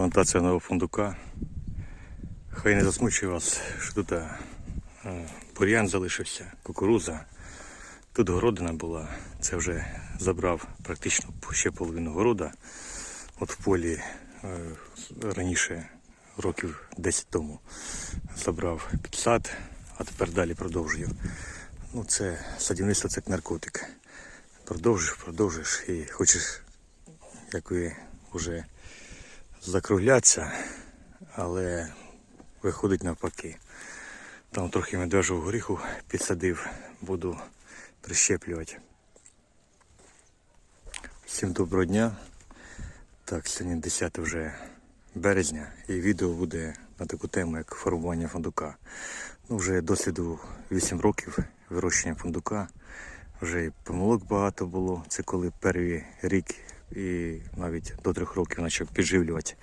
Плантація нового фундука. Хай не засмучує вас, що тут е, бур'ян залишився, кукуруза. Тут городина була. Це вже забрав практично ще половину города. От в полі е, раніше, років 10 тому, забрав під сад, а тепер далі продовжую. Ну, це садівництво це як наркотик. Продовжиш, продовжиш і хочеш, як ви вже закруглятися, але виходить навпаки. Там трохи медвежого горіху підсадив, буду прищеплювати. Всім доброго дня. Так, сьогодні 10 вже березня і відео буде на таку тему, як формування фундука. Ну, вже досвіду 8 років вирощення фундука. Вже і помилок багато було. Це коли перший рік і навіть до трьох років почав підживлювати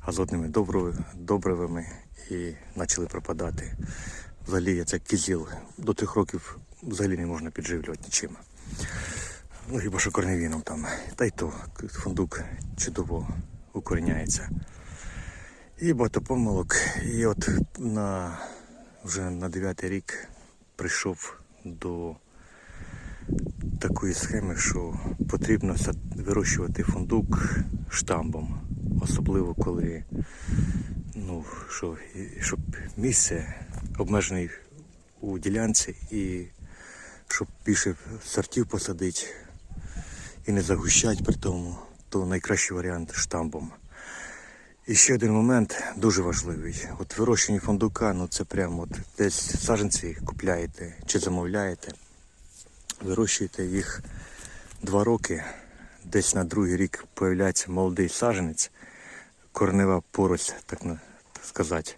азотними добрив- добривами і почали пропадати. Взагалі це кізіл. До трьох років взагалі не можна підживлювати нічим. Ну, хіба що корневіном там. Та й то фундук чудово укоріняється. І багато помилок. І от на, вже на 9 рік прийшов до такої схеми, що потрібно вирощувати фундук штамбом. Особливо коли ну, що, щоб місце обмежене у ділянці і щоб більше сортів посадити і не загущати при тому, то найкращий варіант штамбом. І ще один момент дуже важливий. От вирощення фундука, ну це прямо от десь саджанці купляєте чи замовляєте, вирощуєте їх два роки, десь на другий рік появляється молодий саджанець, корнева порость, так сказати.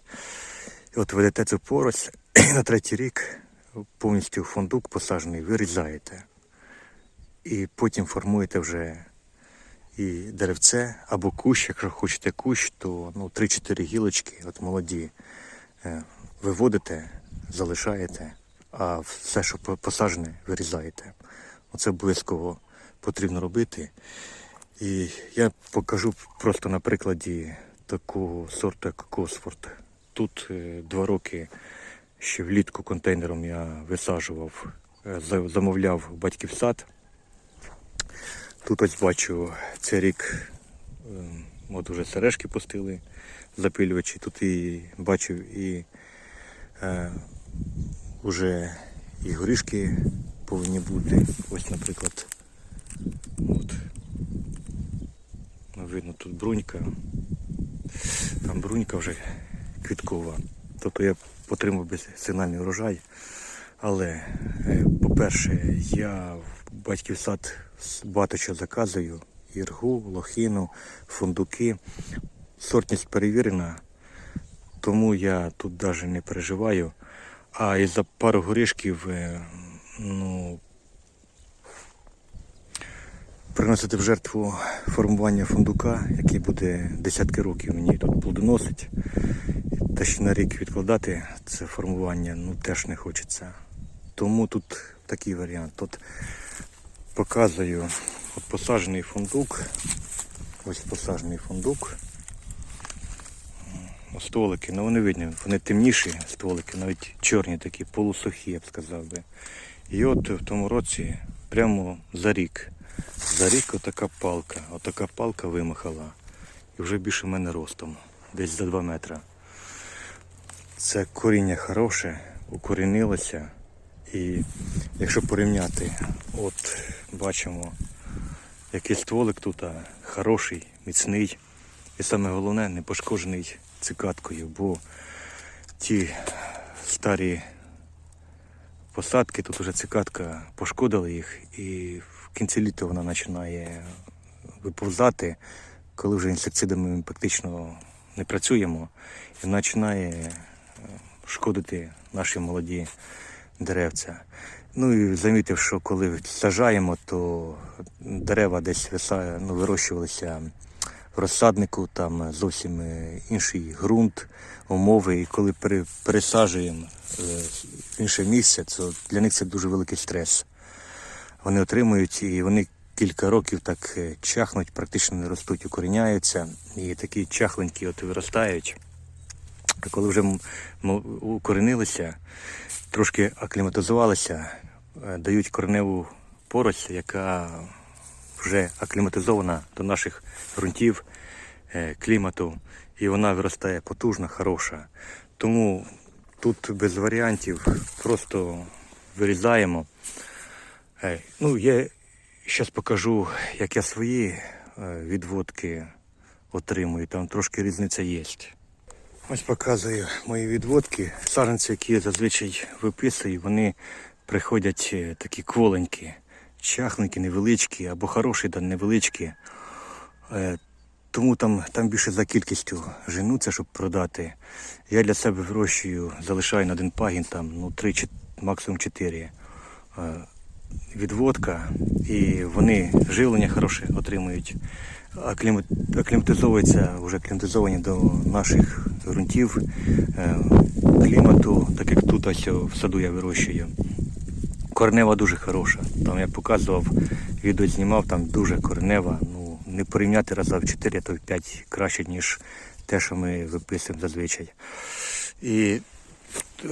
От ведете цю порость, і на третій рік повністю фундук посаджений вирізаєте. І потім формуєте вже і деревце або кущ, якщо хочете кущ, то ну, 3-4 гілочки, от молоді, е, виводите, залишаєте, а все, що по- посаджене, вирізаєте. Оце обов'язково потрібно робити. І я покажу просто на прикладі такого сорту, як Косфорд. Тут е, два роки ще влітку контейнером я висаджував, е, замовляв батьків сад. Тут ось бачу цей рік ем, от уже сережки пустили, запилювачі. Тут і бачив і е, вже і горішки повинні бути. Ось, наприклад, от. Ну, видно тут брунька. Там брунька вже квіткова. Тобто я отримав би сигнальний урожай. Але, е, по-перше, я в батьків сад багато чого заказую. Іргу, лохину, фундуки. Сортність перевірена, тому я тут навіть не переживаю. А із-за пару горішків, е, ну, приносити в жертву формування фундука, який буде десятки років мені тут плодоносить. Та ще на рік відкладати це формування ну, теж не хочеться. Тому тут такий варіант. Тут показую от посаджений фундук. Ось посаджений фундук. М, Стволики, ну вони видні, вони темніші стволики, навіть чорні такі, полусухі, я б сказав би. І от в тому році, прямо за рік, за рік отака палка, отака палка вимахала. І вже більше в мене ростом, десь за 2 метри. Це коріння хороше, укорінилося. І якщо порівняти, от бачимо, який стволик тут хороший, міцний. І саме головне, не пошкоджений цикаткою, бо ті старі посадки, тут вже цикатка пошкодила їх, і в кінці літа вона починає виповзати, коли вже інсектицидами ми практично не працюємо, і починає е, шкодити наші молоді деревця. Ну і замітив, що коли сажаємо, то дерева десь виса- ну, вирощувалися розсаднику, там зовсім е, інший ґрунт, умови. І коли пере- пересаджуємо е, в інше місце, то для них це дуже великий стрес. Вони отримують і вони кілька років так е, чахнуть, практично не ростуть, укоріняються. І такі чахленькі от виростають. А коли вже укоренилися, трошки акліматизувалися, е, дають кореневу порость, яка вже акліматизована до наших ґрунтів, е, клімату, і вона виростає потужна, хороша. Тому тут без варіантів просто вирізаємо. Е, Ну, я зараз покажу, як я свої е, відводки отримую. Там трошки різниця є. Ось показую мої відводки. Саженці, які я зазвичай виписую, вони приходять такі кволенькі, чахненькі, невеличкі або хороші, да невеличкі. Е, Тому там, там більше за кількістю женуться, щоб продати. Я для себе вирощую, залишаю на один пагін, там, ну, 3, максимум 4 відводка, і вони живлення хороше отримують. Аклімат- Акліматизовуються, вже акліматизовані до наших ґрунтів, е, клімату, так як тут ось в саду я вирощую. Коренева дуже хороша. Там я показував, відео знімав, там дуже коренева. Ну, не порівняти раза в 4, а то в 5 краще, ніж те, що ми виписуємо зазвичай. І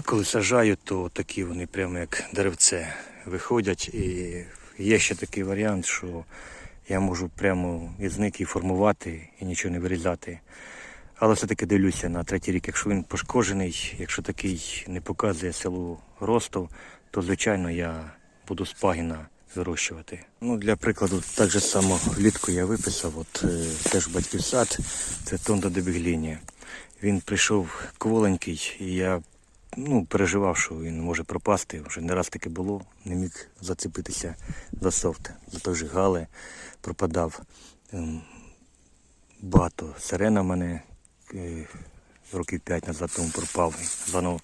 коли сажаю, то такі вони прямо як деревце виходять. І є ще такий варіант, що я можу прямо із них і формувати і нічого не вирізати. Але все-таки дивлюся на третій рік, якщо він пошкоджений, якщо такий не показує силу росту, то звичайно я буду з пагіна вирощувати. Ну, для прикладу, так же само влітку я виписав, от е, теж батьків сад, це Тонда дебігліні. Він прийшов кволенький, і я ну, переживав, що він може пропасти. Вже не раз таке було, не міг зацепитися за софт. За той же Гале пропадав. Ем, Багато сирена в мене е, років 5 назад тому пропав, і заново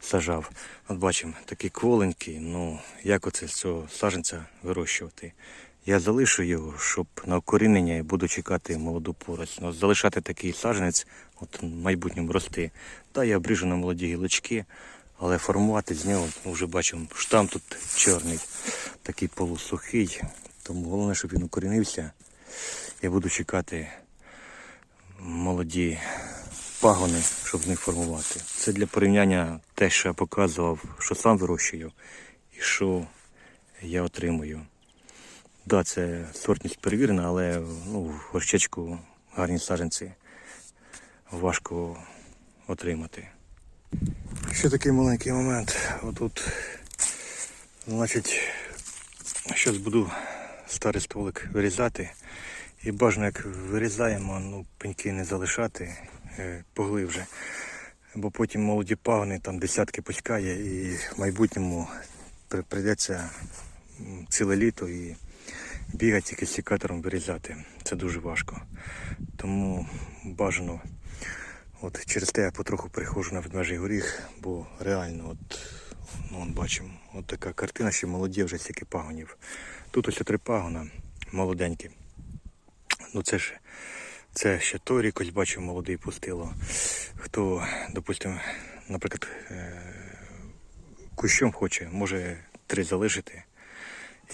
сажав. От бачимо, такий кволенький, ну як оце з цього саженця вирощувати. Я залишу його, щоб на укорінення і буду чекати молоду порость. Ну, залишати такий саженець, от в майбутньому рости. Та я обріжу на молоді гілочки, але формувати з нього ну, вже бачимо, штам тут чорний, такий полусухий. Тому головне, щоб він укорінився. Я буду чекати молоді пагони, щоб з них формувати. Це для порівняння те, що я показував, що сам вирощую і що я отримую. Так, да, це сортність перевірена, але ну, в горщечку гарні саджанці важко отримати. Ще такий маленький момент. Отут, значить, щось буду старий стволик вирізати. І бажано, як вирізаємо, ну, пеньки не залишати, е, поглибже. Бо потім молоді пагони, там десятки пускає і в майбутньому прийдеться ціле літо і бігати тільки з секатором вирізати. Це дуже важко. Тому бажано. От через те я потроху переходжу на ведмежий горіх, бо реально, от, ну, от бачимо, от така картина, що молоді вже стільки пагонів. Тут ось три пагона, молоденькі. Ну це ж це ще той ось бачив молодий пустило. Хто, допустимо, наприклад, е, кущом хоче, може три залишити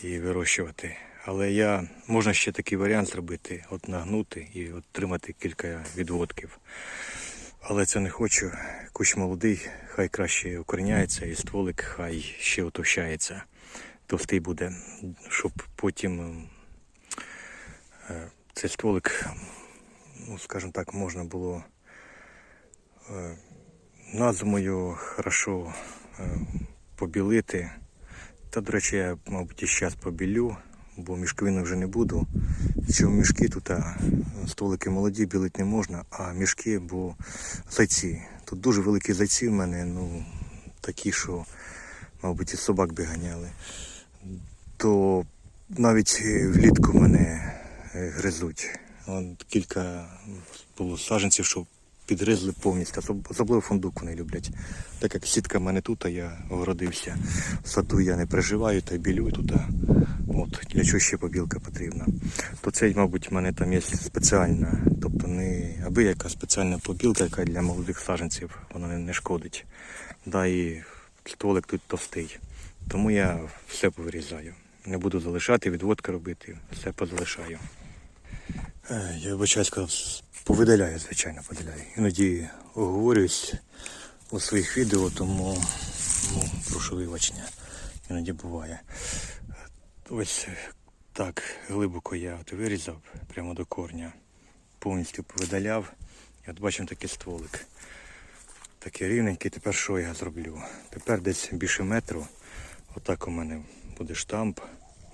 і вирощувати. Але я можна ще такий варіант зробити, от нагнути і отримати кілька відводків. Але це не хочу. Кущ молодий, хай краще укоріняється, і стволик хай ще отовщається. Товстий буде, щоб потім е, цей стволик, ну скажімо так, можна було на зиму його хорошо е, побілити. Та, до речі, я, мабуть, і зараз побілю, бо мішковину вже не буду. Що мішки тут а, столики молоді білити не можна, а мішки, бо зайці. Тут дуже великі зайці в мене, ну такі, що, мабуть, і собак би ганяли. То навіть е, влітку мене е, гризуть. Кілька було саджанців, що підгризли повністю, особливо фундук вони люблять. Так як сітка в мене тут, а я огородився. В саду я не переживаю та білюю тут. От, для чого ще побілка потрібна. То це, мабуть, в мене там є спеціальна, тобто не аби яка спеціальна побілка, яка для молодих саджанців, вона не шкодить. Да, і стволик тут товстий. Тому я все повирізаю. не буду залишати, відводки робити, все позалишаю. Е, Я вибачаюсь, повидаляю, звичайно, повидаляю. Іноді оговорююсь у своїх відео, тому ну, прошу вибачення. Іноді буває. Ось так глибоко я от вирізав прямо до корня, повністю повидаляв. І от бачимо такий стволик. Такий рівненький. Тепер що я зроблю? Тепер десь більше метру. Отак у мене буде штамп.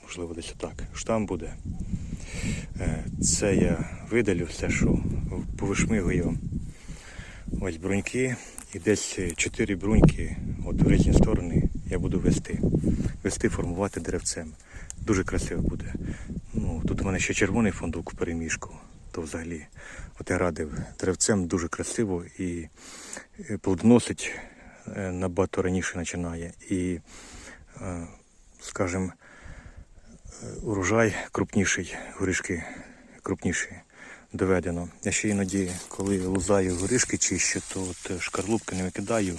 Можливо, десь отак. Штамп буде. Е, Це я видалю все, що повишмигую. Ось бруньки. І десь 4 бруньки от в різні сторони я буду вести. Вести, формувати деревцем. Дуже красиво буде. Ну, тут у мене ще червоний фундук в переміжку. То взагалі, от я радив деревцем дуже красиво і е, плодоносить е, набагато раніше починає. І, скажімо, урожай крупніший, горішки крупніші доведено. Я ще іноді, коли лузаю горішки чищу, то от шкарлупки не викидаю,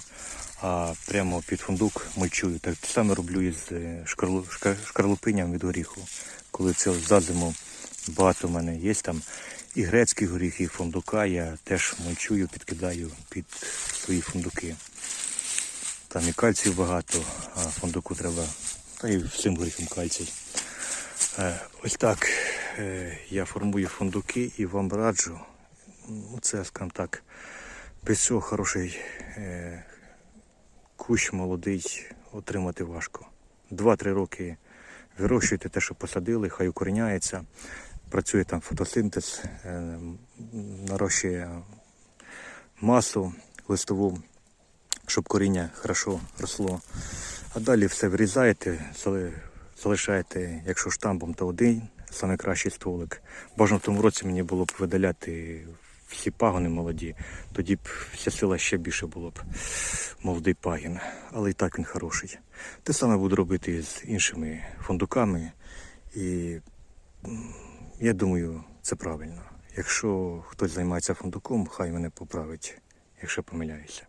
а прямо під фундук мульчую. Так саме роблю із е, шкарлу, шка- шкарлупинням від горіху. Коли це за зиму багато в мене є там і грецькі горіхи, і фундука, я теж мульчую, підкидаю під свої фундуки. Там і кальцію багато, а фундуку треба, та і всім горіхам кальцій. Е, Ось так е, я формую фундуки і вам раджу. Ну, це, скажімо так, без цього хороший е, кущ молодий отримати важко. Два-три роки вирощуйте те, що посадили, хай укоріняється. Працює там фотосинтез, нарощує масу листову, щоб коріння хорошо росло. А далі все вирізаєте, зали- залишаєте, якщо штампом, то один, саме кращий стволик. Бажано в тому році мені було б видаляти всі пагони молоді, тоді б вся сила ще більше було б молодий пагін. Але і так він хороший. Те саме буду робити з іншими фундуками. І я думаю, це правильно. Якщо хтось займається фундуком, хай мене поправить, якщо помиляюся.